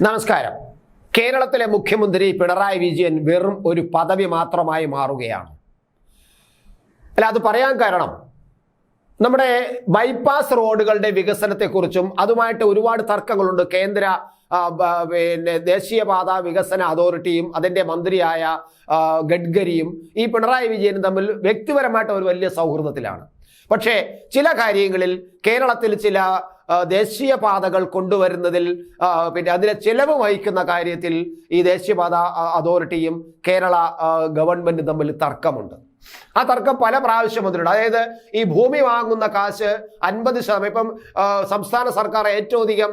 നമസ്കാരം. കേരളത്തിലെ മുഖ്യമന്ത്രി പിണറായി വിജയൻ വെറും ഒരു പദവി മാത്രമായി മാറുകയാണ്. അല്ല അത് പറയാൻ കാരണം നമ്മുടെ ബൈപ്പാസ് റോഡുകളുടെ വികസനത്തെക്കുറിച്ചും അതുമായിട്ട് ഒരുപാട് തർക്കങ്ങളുണ്ട്. കേന്ദ്ര പിന്നെ ദേശീയപാത വികസന അതോറിറ്റിയും അതിന്റെ മന്ത്രിയായ ഗഡ്കരിയും ഈ പിണറായി വിജയനും തമ്മിൽ വ്യക്തിപരമായിട്ട് ഒരു വലിയ സൗഹൃദത്തിലാണ്. പക്ഷേ ചില കാര്യങ്ങളിൽ കേരളത്തിൽ ചില ദേശീയ പാതകൾ കൊണ്ടുവരുന്നതിൽ പിന്നെ അതിലെ ചെലവ് വഹിക്കുന്ന കാര്യത്തിൽ ഈ ദേശീയപാത അതോറിറ്റിയും കേരള ഗവൺമെന്റ് തമ്മിൽ തർക്കമുണ്ട്. ആ തർക്കം പല പ്രാവശ്യം വന്നിട്ടുണ്ട്. അതായത് ഈ ഭൂമി വാങ്ങുന്ന കാശ് അൻപത് ശതമാനം ഇപ്പം സംസ്ഥാന സർക്കാർ ഏറ്റവും അധികം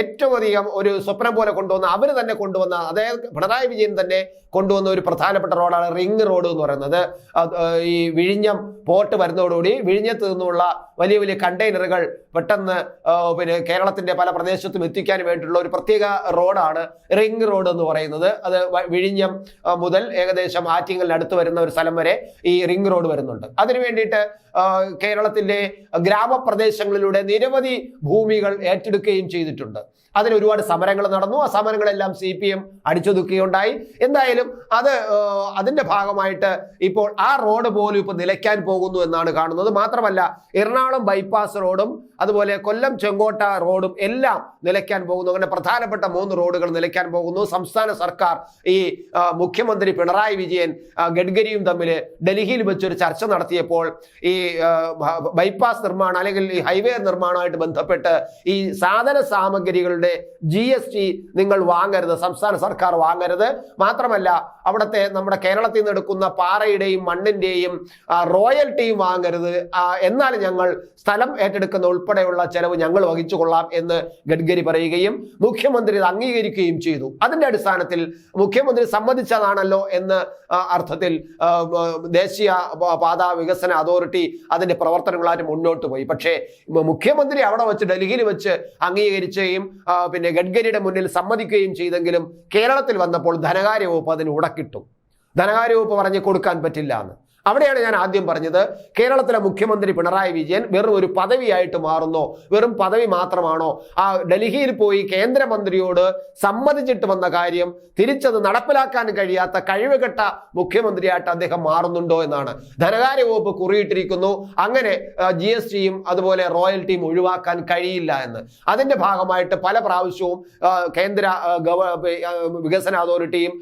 ഏറ്റവും അധികം ഒരു സ്വപ്നം പോലെ കൊണ്ടുവന്ന അവർ തന്നെ കൊണ്ടുവന്ന അതായത് പിണറായി വിജയൻ തന്നെ കൊണ്ടുവന്ന ഒരു പ്രധാനപ്പെട്ട റോഡാണ് റിംഗ് റോഡ് എന്ന് പറയുന്നത്. ഈ വിഴിഞ്ഞം പോർട്ട് വരുന്നതോടുകൂടി വിഴിഞ്ഞത്ത് നിന്നുള്ള വലിയ വലിയ കണ്ടെയ്നറുകൾ പെട്ടെന്ന് പിന്നെ കേരളത്തിന്റെ പല പ്രദേശത്തും എത്തിക്കാൻ വേണ്ടിയിട്ടുള്ള ഒരു പ്രത്യേക റോഡാണ് റിംഗ് റോഡ് എന്ന് പറയുന്നത്. അത് വിഴിഞ്ഞം മുതൽ ഏകദേശം ആറ്റിങ്ങലിന് അടുത്ത് വരുന്ന ഒരു സ്ഥലം വരെ ഈ റിംഗ് റോഡ് വരുന്നുണ്ട്. അതിനു വേണ്ടിയിട്ട് കേരളത്തിന്റെ ഗ്രാമപ്രദേശങ്ങളിലൂടെ നിരവധി ഭൂമികൾ ഏറ്റെടുക്കുകയും ചെയ്തിട്ടുണ്ട്. അതിന് ഒരുപാട് സമരങ്ങൾ നടന്നു. ആ സമരങ്ങളെല്ലാം സി പി എം അടിച്ചൊതുക്കുകയുണ്ടായി. എന്തായാലും അത് അതിന്റെ ഭാഗമായിട്ട് ഇപ്പോൾ ആ റോഡ് പോലും ഇപ്പോൾ നിലയ്ക്കാൻ പോകുന്നു എന്നാണ് കാണുന്നത്. മാത്രമല്ല എറണാകുളം ബൈപ്പാസ് റോഡും അതുപോലെ കൊല്ലം ചെങ്കോട്ട റോഡും എല്ലാം നിലയ്ക്കാൻ പോകുന്നു. അങ്ങനെ പ്രധാനപ്പെട്ട മൂന്ന് റോഡുകൾ നിലയ്ക്കാൻ പോകുന്നു. സംസ്ഥാന സർക്കാർ ഈ മുഖ്യമന്ത്രി പിണറായി വിജയൻ ഗഡ്കരിയും തമ്മിൽ ഡൽഹിയിൽ വെച്ചൊരു ചർച്ച നടത്തിയപ്പോൾ ഈ ബൈപ്പാസ് നിർമ്മാണം അല്ലെങ്കിൽ ഈ ഹൈവേ നിർമ്മാണമായിട്ട് ബന്ധപ്പെട്ട് ഈ സാധന സാമഗ്രികളുടെ ജി നിങ്ങൾ വാങ്ങരുത് സംസ്ഥാന സർക്കാർ വാങ്ങരുത്. മാത്രമല്ല അവിടുത്തെ നമ്മുടെ കേരളത്തിൽ നിന്ന് എടുക്കുന്ന പാറയുടെയും മണ്ണിന്റെയും ആ, റോയൽറ്റിയും വാങ്ങരുത്. എന്നാൽ ഞങ്ങൾ സ്ഥലം ഏറ്റെടുക്കുന്ന ഉൾപ്പെടെയുള്ള ചെലവ് ഞങ്ങൾ വഹിച്ചു കൊള്ളാം എന്ന് ഗഡ്കരി പറയുകയും മുഖ്യമന്ത്രി ഇത് അംഗീകരിക്കുകയും ചെയ്തു. അതിന്റെ അടിസ്ഥാനത്തിൽ മുഖ്യമന്ത്രി സമ്മതിച്ചതാണല്ലോ എന്ന് അർത്ഥത്തിൽ ദേശീയ പാതാ വികസന അതോറിറ്റി അതിന്റെ പ്രവർത്തനങ്ങളായിട്ട് മുന്നോട്ട് പോയി. പക്ഷേ മുഖ്യമന്ത്രി അവിടെ വെച്ച് ഡൽഹിയിൽ വെച്ച് അംഗീകരിക്കുകയും പിന്നെ ഗഡ്കരിയുടെ മുന്നിൽ സമ്മതിക്കുകയും ചെയ്തെങ്കിലും കേരളത്തിൽ വന്നപ്പോൾ ധനകാര്യ വകുപ്പ് അതിന് ഉടക്കിട്ടു. ധനകാര്യ വകുപ്പ് പറഞ്ഞ് കൊടുക്കാൻ പറ്റില്ല എന്ന്. അവിടെയാണ് ഞാൻ ആദ്യം പറഞ്ഞത്. കേരളത്തിലെ മുഖ്യമന്ത്രി പിണറായി വിജയൻ വെറും ഒരു പദവിയായിട്ട് മാറുന്നോ. വെറും പദവി മാത്രമാണോ? ആ ഡൽഹിയിൽ പോയി കേന്ദ്രമന്ത്രിയോട് സമ്മതിച്ചിട്ട് വന്ന കാര്യം തിരിച്ചത് നടപ്പിലാക്കാൻ കഴിയാത്ത കഴിവുകെട്ട മുഖ്യമന്ത്രിയായിട്ട് അദ്ദേഹം മാറുന്നുണ്ടോ എന്നാണ്. ധനകാര്യ വകുപ്പ് കുറിയിട്ടിരിക്കുന്നു. അങ്ങനെ ജി എസ് ടിയും അതുപോലെ റോയൽറ്റിയും ഒഴിവാക്കാൻ കഴിയില്ല എന്ന്. അതിന്റെ ഭാഗമായിട്ട് പല പ്രാവശ്യവും കേന്ദ്ര ഗവ വികസന അതോറിറ്റിയും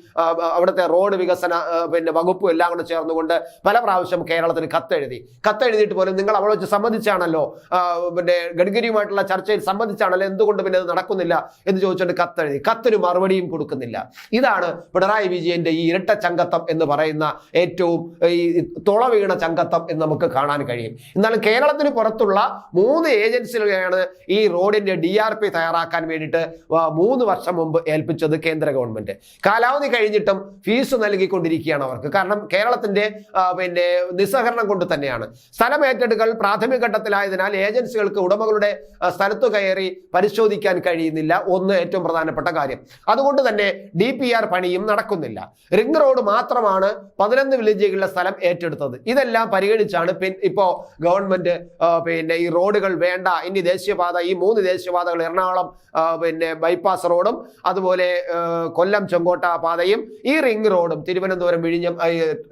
അവിടുത്തെ റോഡ് വികസന പിന്നെ വകുപ്പും എല്ലാം കൂടെ ചേർന്നുകൊണ്ട് പല പ്രാവശ്യം കേരളത്തിന് കത്തെഴുതി. കത്തെഴുതിയിട്ട് പോലും നിങ്ങൾ അവളെ വെച്ച് സംബന്ധിച്ചാണല്ലോ പിന്നെ ഗഡ്കരിയുമായിട്ടുള്ള ചർച്ചയിൽ സംബന്ധിച്ചാണല്ലോ എന്തുകൊണ്ട് പിന്നെ അത് നടക്കുന്നില്ല എന്ന് ചോദിച്ചുകൊണ്ട് കത്തെഴുതി. കത്തിന് മറുപടിയും കൊടുക്കുന്നില്ല. ഇതാണ് പിണറായി വിജയന്റെ ഈ ഇരട്ട ചങ്കത്തം എന്ന് പറയുന്ന ഏറ്റവും ഈ തുള വീണ ചങ്കത്തം എന്ന് നമുക്ക് കാണാൻ കഴിയും. എന്നാലും കേരളത്തിന് പുറത്തുള്ള മൂന്ന് ഏജൻസികളെയാണ് ഈ റോഡിന്റെ ഡി ആർ പി തയ്യാറാക്കാൻ വേണ്ടിയിട്ട് മൂന്ന് വർഷം മുമ്പ് ഏൽപ്പിച്ചത് കേന്ദ്ര ഗവൺമെന്റ്. കാലാവധി കഴിഞ്ഞിട്ടും ഫീസ് നൽകിക്കൊണ്ടിരിക്കുകയാണ് അവർക്ക്. കാരണം കേരളത്തിന്റെ പിന്നെ നിസ്സഹകരണം കൊണ്ട് തന്നെയാണ്. സ്ഥലം ഏറ്റെടുക്കൽ പ്രാഥമിക ഘട്ടത്തിലായതിനാൽ ഏജൻസികൾക്ക് ഉടമകളുടെ സ്ഥലത്തു കയറി പരിശോധിക്കാൻ കഴിയുന്നില്ല. ഒന്ന് ഏറ്റവും പ്രധാനപ്പെട്ട കാര്യം. അതുകൊണ്ട് തന്നെ ഡി പി ആർ പണിയും നടക്കുന്നില്ല. റിംഗ് റോഡ് മാത്രമാണ് പതിനൊന്ന് വില്ലേജുകളിലെ സ്ഥലം ഏറ്റെടുത്തത്. ഇതെല്ലാം പരിഗണിച്ചാണ് പിൻ ഇപ്പോൾ ഗവൺമെന്റ് പിന്നെ ഈ റോഡുകൾ വേണ്ട. ഇനി ദേശീയപാത ഈ മൂന്ന് ദേശീയപാതകൾ എറണാകുളം പിന്നെ ബൈപ്പാസ് റോഡും അതുപോലെ കൊല്ലം ചെങ്കോട്ട പാതയും ഈ റിംഗ് റോഡും തിരുവനന്തപുരം വിഴിഞ്ഞം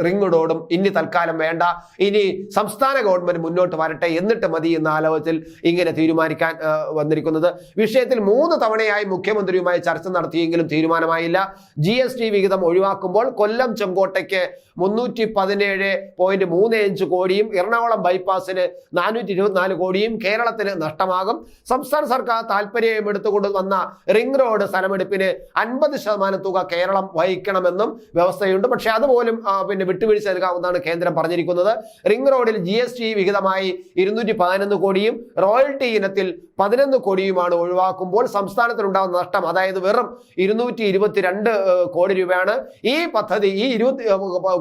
റിംഗ് റോഡും ഇനി തൽക്കാലം വേണ്ട. ഇനി സംസ്ഥാന ഗവൺമെന്റ് മുന്നോട്ട് വരട്ടെ എന്നിട്ട് മതി എന്ന ആലോചത്തിൽ ഇങ്ങനെ തീരുമാനിക്കാൻ വന്നിരിക്കുന്നത്. വിഷയത്തിൽ മൂന്ന് തവണയായി മുഖ്യമന്ത്രിയുമായി ചർച്ച നടത്തിയെങ്കിലും തീരുമാനമായില്ല. ജി എസ് ടി വിഹിതം ഒഴിവാക്കുമ്പോൾ കൊല്ലം ചെങ്കോട്ടയ്ക്ക് മുന്നൂറ്റി പതിനേഴ് പോയിന്റ് മൂന്ന് അഞ്ച് കോടിയും എറണാകുളം ബൈപ്പാസിന് നാനൂറ്റി ഇരുപത്തിനാല് കോടിയും കേരളത്തിന് നഷ്ടമാകും. സംസ്ഥാന സർക്കാർ താല്പര്യം എടുത്തുകൊണ്ട് വന്ന റിംഗ് റോഡ് സ്ഥലമെടുപ്പിന് അൻപത് ശതമാനം തുക കേരളം വഹിക്കണമെന്നും വ്യവസ്ഥയുണ്ട്. പക്ഷെ അതുപോലും പിന്നെ വിട്ടുവീഴ്ച നൽകാവുന്നതാണ് കേന്ദ്രം പറഞ്ഞിരിക്കുന്നത്. റിംഗ് റോഡിൽ ജി എസ് ടി വിഹിതമായി ഇരുന്നൂറ്റി പതിനൊന്ന് കോടിയും റോയൽറ്റി ഇനത്തിൽ പതിനൊന്ന് കോടിയുമാണ് ഒഴിവാക്കുമ്പോൾ സംസ്ഥാനത്തിനുണ്ടാകുന്ന നഷ്ടം അതായത് വെറും ഇരുന്നൂറ്റി ഇരുപത്തിരണ്ട് കോടി രൂപയാണ്. ഈ പദ്ധതി ഈ ഇരുപത്തി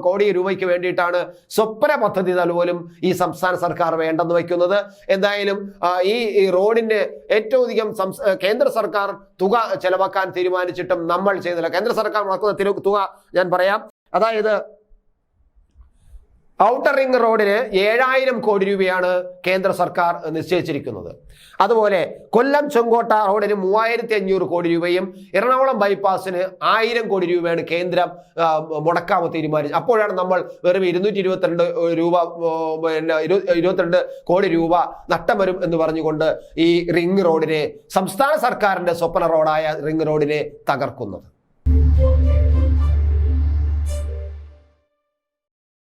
കോടി രൂപയ്ക്ക് വേണ്ടിയിട്ടാണ് സ്വപ്ന പദ്ധതി പോലും ഈ സംസ്ഥാന സർക്കാർ വേണ്ടെന്ന് വയ്ക്കുന്നത്. എന്തായാലും ഈ റോഡിന്റെ റോഡിന് ഏറ്റവും അധികം കേന്ദ്ര സർക്കാർ തുക ചെലവാക്കാൻ തീരുമാനിച്ചിട്ടും നമ്മൾ ചെയ്തില്ല. കേന്ദ്ര സർക്കാർ മുടക്കുന്ന തുക ഞാൻ പറയാം. അതായത് ഔട്ടർ റിംഗ് റോഡിന് ഏഴായിരം കോടി രൂപയാണ് കേന്ദ്ര സർക്കാർ നിശ്ചയിച്ചിരിക്കുന്നത്. അതുപോലെ കൊല്ലം ചെങ്കോട്ട റോഡിന് മൂവായിരത്തി അഞ്ഞൂറ് കോടി രൂപയും എറണാകുളം ബൈപ്പാസിന് ആയിരം കോടി രൂപയാണ് കേന്ദ്രം മുടക്കാമ തീരുമാനിച്ചത്. അപ്പോഴാണ് നമ്മൾ വെറും ഇരുന്നൂറ്റി ഇരുപത്തിരണ്ട് രൂപ പിന്നെ ഇരു- ഇരുപത്തിരണ്ട് കോടി രൂപ നഷ്ടം വരും എന്ന് പറഞ്ഞുകൊണ്ട് ഈ റിംഗ് റോഡിനെ സംസ്ഥാന സർക്കാരിന്റെ സ്വപ്ന റോഡായ റിംഗ് റോഡിനെ തകർക്കുന്നത്.